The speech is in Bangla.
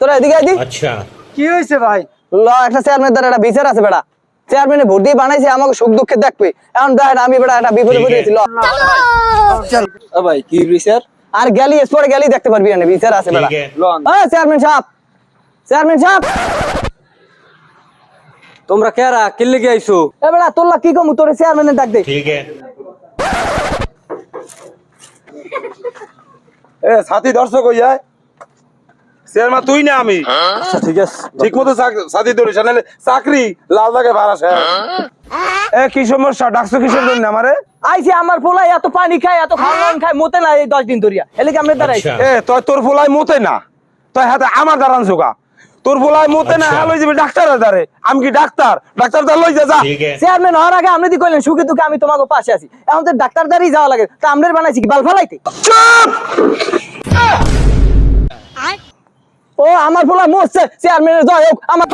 তোরা এদিকে আচ্ছা। কি হয়েছে ভাই? ল একটা চেয়ারম্যান একটা বিচার আছে চেয়ারম্যানে ভোট দিয়ে বানাইছে আমাকে সুখ দুঃখে দেখবে। এখন দেখেন আমি একটা বিপদে ভাই কি বিচার? আর গেলি গেলি দেখতে পারবি না বিচার আছে চেয়ারম্যান সাহেব। চেয়ারম্যান সাহেব। তোমরা কেরা কি লিখে আইছো? এ কি কমু? তোরে চেয়ারম্যানে ডাক দে। ঠিক আছে। এ সাথী দর্শক হই যায় তুই আচ্ছা, হ্যাঁ? হ্যাঁ? না আমি। ঠিক মতো ভাড়া না দিন এলে আচ্ছা। তোর তোর না। তুই হাতে আমার দাঁড়ান জোগা। তোর ফুলাই মতে না আচ্ছা। হ্যাঁ, ডাক্তার আমি কি ডাক্তার? ডাক্তার যা যা। আগে আপনি দি কইলেন সুখে দুঃখে আমি তোমাকে পাশে আছি। এখন তো ডাক্তার দাঁড়িয়ে যাওয়া লাগে। তা আমরা বানাইছি কি বাল ফালাইতে? ও আমার পোলা মরছে। চেয়ারম্যানের জয় হোক আমার